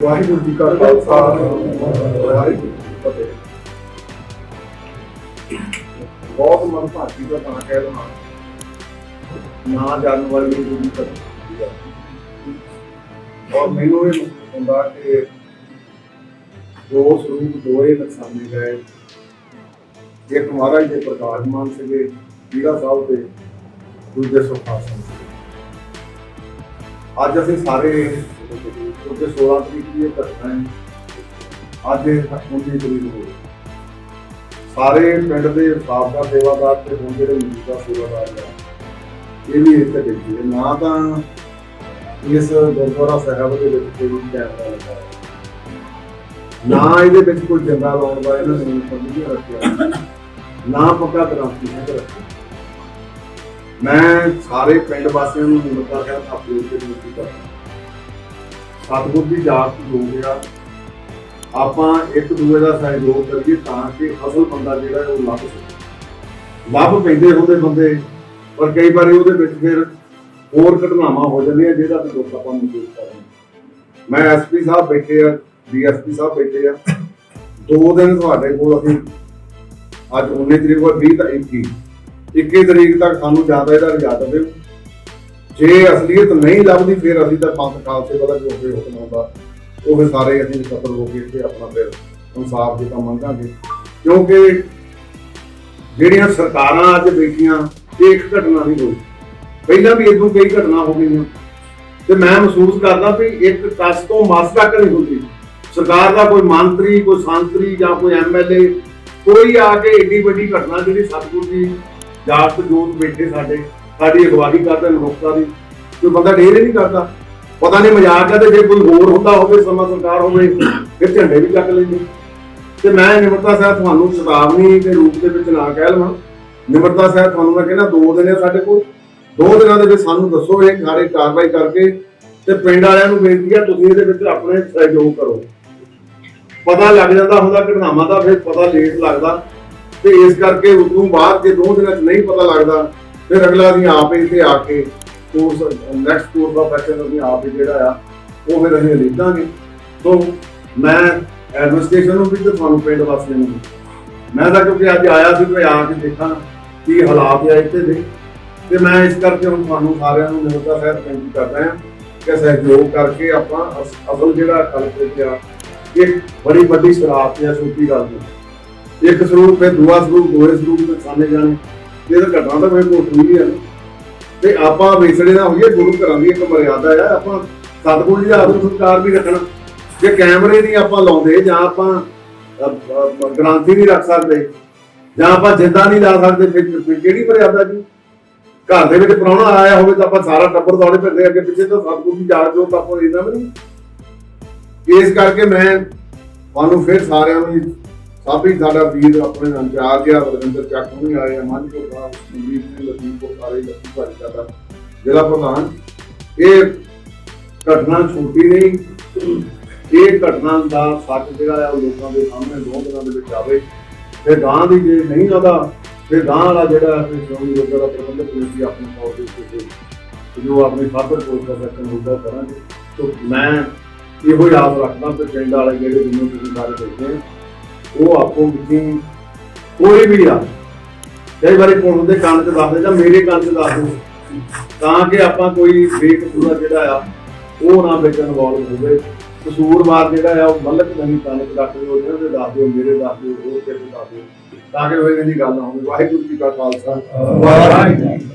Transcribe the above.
ਵਾਹਿਗੁਰੂ ਜੀ ਕਾ ਖਾਲਸਾ, ਵਾਹਿਗੁਰੂ ਫਤਿਹ। ਬਹੁਤ ਮਨਭਾਗੀ ਦਾ ਤਾਂ ਕਹਿ ਲਵਾਂ ਨਾ ਜਾਣ ਵਾਲੀ ਜਿਹੜੀ ਕਰੀ ਔਰ ਮੈਨੂੰ ਇਹ ਹੁੰਦਾ ਕਿ ਦੋ ਸਰੂਪ ਦੋਏ ਨਕਸਾਨੇ ਗਏ, ਇੱਕ ਮਹਾਰਾਜ ਦੇ ਪ੍ਰਕਾਸ਼ਮਾਨ ਸੀਗੇ ਜੀਰਾ ਸਾਹਿਬ ਦੇ ਦੂਜੇ ਸੁਖਾਸਨ। ਅੱਜ ਅਸੀਂ ਸਾਰੇ ਕਿਉਂਕਿ 16 ਤਰੀਕ ਦੀ ਇਹ ਘਟਨਾ ਹੈ। ਅੱਜ ਇਹ 19 ਤਰੀਕ ਹੋ ਸਾਰੇ ਪਿੰਡ ਦੇ ਸਾਬਕਾ ਸੇਵਾਦਾਰ ਤੇ ਹੁਣ ਜਿਹੜੇ ਮੌਜੂਦਾ ਸੇਵਾਦਾਰ ਨੇ, ਇਹ ਵੀ ਇੱਥੇ ਦੇਖੀ ਹੈ ਨਾ ਤਾਂ ਇਸ ਗੁਰਦੁਆਰਾ ਸਾਹਿਬ ਦੇ ਵਿੱਚ ਕੋਈ ਕੈਮਰਾ ਲੱਗਾ ਨਾ ਇਹਦੇ ਵਿੱਚ ਕੋਈ ਜੰਦਾ ਲਾਉਣ ਦਾ ਇਹਨਾਂ ਨੇ ਸੰਬੰਧੀ ਰੱਖਿਆ। ਨਾ ਪੱਕਾ ਗ੍ਰਾਂਤੀ ਹੈ ਰੱਖਿਆ। ਮੈਂ ਸਾਰੇ ਪਿੰਡ ਵਾਸੀਆਂ ਨੂੰ ਨਿਮਰਤਾ ਕਰ ਆਪਣੇ ਉੱਤੇ ਬੇਨਤੀ ਕਰਦਾ ਸਤਿਗੁਰ ਦੀ ਜਾਤ ਹੋ ਗਿਆ। ਆਪਾਂ ਇੱਕ ਦੂਜੇ ਦਾ ਸਹਿਯੋਗ ਕਰੀਏ ਤਾਂ ਕਿ ਅਸਲ ਬੰਦਾ ਜਿਹੜਾ ਉਹ ਲੱਭ ਸਕੇ। ਲੱਭ ਪੈਂਦੇ ਹੁੰਦੇ ਬੰਦੇ, ਪਰ ਕਈ ਵਾਰੀ ਉਹਦੇ ਵਿੱਚ ਫਿਰ ਹੋਰ ਘਟਨਾਵਾਂ ਹੋ ਜਾਂਦੀਆਂ ਜਿਹਦਾ ਵੀ ਦੁੱਖ ਆਪਾਂ ਮਹਿਸੂਸ ਕਰਦੇ ਮੈਂ ਐਸਪੀ ਸਾਹਿਬ ਬੈਠੇ ਆ ਡੀਐਸਪੀ ਸਾਹਿਬ ਬੈਠੇ ਆ। ਦੋ ਦਿਨ ਤੁਹਾਡੇ ਕੋਲ ਅਸੀਂ ਅੱਜ 19 ਤਰੀਕ ਤੋਂ 20 ਤਾਂ 21 21 ਤਰੀਕ ਤੱਕ ਸਾਨੂੰ ਜ਼ਿਆਦਾ ਇਹਦਾ ਰਿਜ਼ਲਟ ਦਿਓ ਜੇ ਅਸਲੀਅਤ ਨਹੀਂ ਲੱਭਦੀ, ਫਿਰ ਅਸੀਂ ਤਾਂ ਪੰਥ ਖਾਲਸੇ ਵਾਲਾ ਜੋ ਹੋਵੇ ਹੁਕਮ ਆਉਂਦਾ, ਉਹ ਫਿਰ ਸਾਰੇ ਅਸੀਂ ਇਕੱਤਰ ਹੋ ਕੇ ਇੱਥੇ ਆਪਣਾ ਫਿਰ ਇਨਸਾਫ ਦੀ ਤਾਂ ਮੰਗਾਂਗੇ। ਕਿਉਂਕਿ ਜਿਹੜੀਆਂ ਸਰਕਾਰਾਂ ਅੱਜ ਬੈਠੀਆਂ, ਇਹ ਇੱਕ ਘਟਨਾ ਨਹੀਂ ਹੋਈ। ਪਹਿਲਾਂ ਵੀ ਇਦੋਂ ਕਈ ਘਟਨਾ ਹੋ ਗਈਆਂ। ਤੇ ਮੈਂ ਮਹਿਸੂਸ ਕਰਦਾ ਵੀ ਇੱਕ ਕਸ ਤੋਂ ਮਸ ਤੱਕ ਨਹੀਂ ਹੁੰਦੀ। ਸਰਕਾਰ ਦਾ ਕੋਈ ਮੰਤਰੀ, ਕੋਈ ਸੰਤਰੀ ਜਾਂ ਕੋਈ ਐਮਐਲਏ ਕੋਈ ਆ ਕੇ ਏਡੀ ਵੱਡੀ ਘਟਨਾ ਜਿਹੜੀ ਸਤਿਗੁਰ ਦੀ ਜਾਤ ਜੋਤ ਬੈਠੇ ਸਾਡੇ, ਸਾਡੀ ਅਗਵਾਈ ਕਰਦਾ ਮਨੁੱਖਤਾ ਦੀ। ਕੋਈ ਬੰਦਾ ਡੇਰ ਨਹੀਂ ਕਰਦਾ। ਪਤਾ ਨਹੀਂ ਮਜ਼ਾਕ ਹੈ ਤੇ ਜੇ ਕੋਈ ਹੋਰ ਹੁੰਦਾ ਹੋਵੇ, ਸਮਾਂ ਸਰਕਾਰ ਹੋਵੇ, ਫਿਰ ਝੰਡੇ ਵੀ ਚੱਕ ਲੈਂਦੇ। ਤੇ ਮੈਂ ਨਿਮਰਤਾ ਸਾਹਿਬ ਤੁਹਾਨੂੰ ਚੇਤਾਵਨੀ ਦੇ ਰੂਪ ਦੇ ਵਿੱਚ ਨਾ ਕਹਿ ਲਵਾਂ। ਨਿਮਰਤਾ ਸਾਹਿਬ ਤੁਹਾਨੂੰ ਮੈਂ ਕਹਿੰਦਾ ਦੋ ਦਿਨ ਹੈ ਸਾਡੇ ਕੋਲ। ਦੋ ਦਿਨਾਂ ਦੇ ਵਿੱਚ ਸਾਨੂੰ ਦੱਸੋ ਇਹ ਸਾਰੇ ਕਾਰਵਾਈ ਕਰਕੇ। ਤੇ ਪਿੰਡ ਵਾਲਿਆਂ ਨੂੰ ਬੇਨਤੀ ਹੈ ਤੁਸੀਂ ਇਹਦੇ ਵਿੱਚ ਆਪਣੇ ਸਹਿਯੋਗ ਕਰੋ। ਪਤਾ ਲੱਗ ਜਾਂਦਾ ਹੁੰਦਾ, ਘਟਨਾਵਾਂ ਦਾ, ਫਿਰ ਪਤਾ ਲੇਟ ਲੱਗਦਾ। ਤੇ ਇਸ ਕਰਕੇ ਉਦੋਂ ਬਾਅਦ ਜੇ ਦੋ ਦਿਨਾਂ 'ਚ ਨਹੀਂ ਪਤਾ ਲੱਗਦਾ, ਫਿਰ ਅਗਲਾ ਅਸੀਂ ਆਪ ਹੀ ਇੱਥੇ ਆ ਕੇ ਕੋਰਸ ਨੈਕਸਟ ਕੋਰਸ ਦਾ ਪੈਟਰਨ ਅਸੀਂ ਆਪ ਹੀ ਜਿਹੜਾ ਆ, ਉਹ ਫਿਰ ਅਸੀਂ ਲਿਖਾਂਗੇ। ਸੋ ਮੈਂ ਐਡਮਿਨਿਸਟ੍ਰੇਸ਼ਨ ਨੂੰ ਵੀ ਤੇ ਤੁਹਾਨੂੰ ਪਿੰਡ ਵਾਸੀਆਂ ਨੂੰ ਵੀ। ਮੈਂ ਤਾਂ ਕਿਉਂਕਿ ਅੱਜ ਆਇਆ ਸੀ ਕਿ ਆ ਕੇ ਦੇਖਾਂ ਕੀ ਹਾਲਾਤ ਆ ਇੱਥੇ ਦੇ। ਤੇ ਮੈਂ ਇਸ ਕਰਕੇ ਹੁਣ ਤੁਹਾਨੂੰ ਸਾਰਿਆਂ ਨੂੰ ਨਿਮਰਤਾ ਸਹਿਤ ਬੇਨਤੀ ਕਰਦਾ ਹਾਂ ਕਿ ਸਹਿਯੋਗ ਕਰਕੇ ਆਪਾਂ ਅਸ- ਅਸਲ ਜਿਹੜਾ ਕਲਪਿਤ ਆ, ਇਹ ਬੜੀ ਵੱਡੀ ਸ਼ਰਾਰਤ ਹੈ ਛੋਟੀ ਗੱਲ ਨਹੀਂ। ਇੱਕ ਸਰੂਪ ਫਿਰ ਦੂਆ ਸਰੂਪ, ਦੋਏ ਸਰੂਪ ਤੇ ਸਾਹਮਣੇ ਜਾਣੇ। ਇਹ ਤਾਂ ਘਟਨਾ ਤਾਂ ਮੇਰੇ ਕੋਲ ਹੋਈ ਹੈ ਤੇ ਆਪਾਂ ਵਿਸੜੇ ਨਾ ਹੋਈਏ, ਗੁਰੂ ਘਰਾਂ ਦੀ ਇੱਕ ਮਰਿਆਦਾ ਆ। ਆਪਾਂ ਸਤਿਗੁਰੂ ਜੀ ਦਾ ਆਦਰ ਸਤਿਕਾਰ ਵੀ ਰੱਖਣਾ। ਜੇ ਕੈਮਰੇ ਨਹੀਂ ਆਪਾਂ ਲਾਉਂਦੇ, ਜਾਂ ਆਪਾਂ ਗ੍ਰਾਂਤੀ ਨਹੀਂ ਰੱਖ ਸਕਦੇ, ਜਾਂ ਆਪਾਂ ਜਿੰਦਾ ਨਹੀਂ ਲਾ ਸਕਦੇ, ਫਿਰ ਕਿਹੜੀ ਮਰਿਆਦਾ ਜੀ? ਘਰ ਦੇ ਵਿੱਚ ਪ੍ਰਾਹੁਣਾ ਆਇਆ ਹੋਵੇ ਤਾਂ ਆਪਾਂ ਸਾਰਾ ਟੱਬਰ ਦੌੜੇ ਫਿਰਦੇ ਅੱਗੇ ਪਿੱਛੇ ਤਾਂ ਸਤਿਗੁਰੂ ਦੀ ਯਾਦ ਜੋ ਤਾਂ ਆਪਾਂ ਇਹਨਾਂ ਵੀ ਨਹੀਂ। ਇਸ ਕਰਕੇ ਮੈਂ ਤੁਹਾਨੂੰ ਫਿਰ ਸਾਰਿਆਂ ਨੂੰ ਸਾਬੀ ਸਾਡਾ ਵੀਰ ਆਪਣੇ ਇੰਚਾਰਜ ਗਿਆ, ਰਵਿੰਦਰ ਚੱਕ ਨੂੰ ਆਏ ਆ ਮੰਨ ਕੋ ਸਾਹਿਬ ਸੰਦੀਪ ਸਿੰਘ ਲਖੀਮਪੁਰ, ਸਾਰੇ ਲੱਖੀ ਭਾਈ ਸਾਡਾ ਜ਼ਿਲ੍ਹਾ ਪ੍ਰਧਾਨ। ਇਹ ਘਟਨਾ ਛੋਟੀ ਨਹੀਂ, ਇਹ ਘਟਨਾ ਦਾ ਸੱਚ ਜਿਹੜਾ ਆ, ਉਹ ਲੋਕਾਂ ਦੇ ਸਾਹਮਣੇ ਦੋ ਦਿਨਾਂ ਦੇ ਵਿੱਚ ਆਵੇ। ਤੇ ਗਾਂ ਦੀ ਜੇ ਨਹੀਂ ਆਦਾ ਫਿਰ ਗਾਂ ਵਾਲਾ ਜਿਹੜਾ ਫਿਰ ਸ਼੍ਰੋਮਣੀ ਗੁਰਦੁਆਰਾ ਪ੍ਰਬੰਧਕ ਕਮੇਟੀ ਆਪਣੇ ਤੌਰ ਦੇ ਉੱਤੇ ਜੋ ਆਪਣੀ ਫਾਦਰ ਕੋਲ ਦਾ ਸੈਕਸ਼ਨ ਹੁੰਦਾ ਕਰਾਂਗੇ। ਤੋਂ ਮੈਂ ਇਹੋ ਹੀ ਆਸ ਰੱਖਦਾ, ਕਿ ਪਿੰਡ ਵਾਲੇ ਜਿਹੜੇ ਜਿੰਨੇ ਤੁਸੀਂ ਸਾਰੇ ਬੈਠੇ ਆ ਉਹ ਆਪੋ ਵਿੱਚ ਕੋਈ ਵੀ ਆ। ਕਈ ਵਾਰੀ ਪੁਲਿਸ ਦੇ ਕੰਨ 'ਚ ਦੱਸਦੇ, ਜਾਂ ਮੇਰੇ ਕੰਨ 'ਚ ਦੱਸ ਦਿਓ ਤਾਂ ਕਿ ਆਪਾਂ ਕੋਈ ਬੇਕਸੂਰ ਜਿਹੜਾ ਆ, ਉਹ ਨਾ ਵਿੱਚ ਇਨਵੋਲਵ ਹੋਵੇ। ਕਸੂਰਵਾਰ ਜਿਹੜਾ ਆ, ਉਹ ਮਲਕ ਨਹੀਂ ਕੰਨ 'ਚ ਰੱਖਦੇ ਹੋ ਜਿਹਨਾਂ ਦੇ ਦੱਸ ਦਿਓ, ਮੇਰੇ ਦੱਸ ਦਿਓ ਉਹ ਤੇ ਦੱਸ ਦਿਓ। ਤਾਂ ਕਿ ਉਹ ਇਹਦੀ ਗੱਲ ਨਾ ਹੋਵੇ। ਵਾਹਿਗੁਰੂ ਜੀ ਕਾ ਖਾਲਸਾ। ਵਾਹਿਗੁਰੂ ਜੀ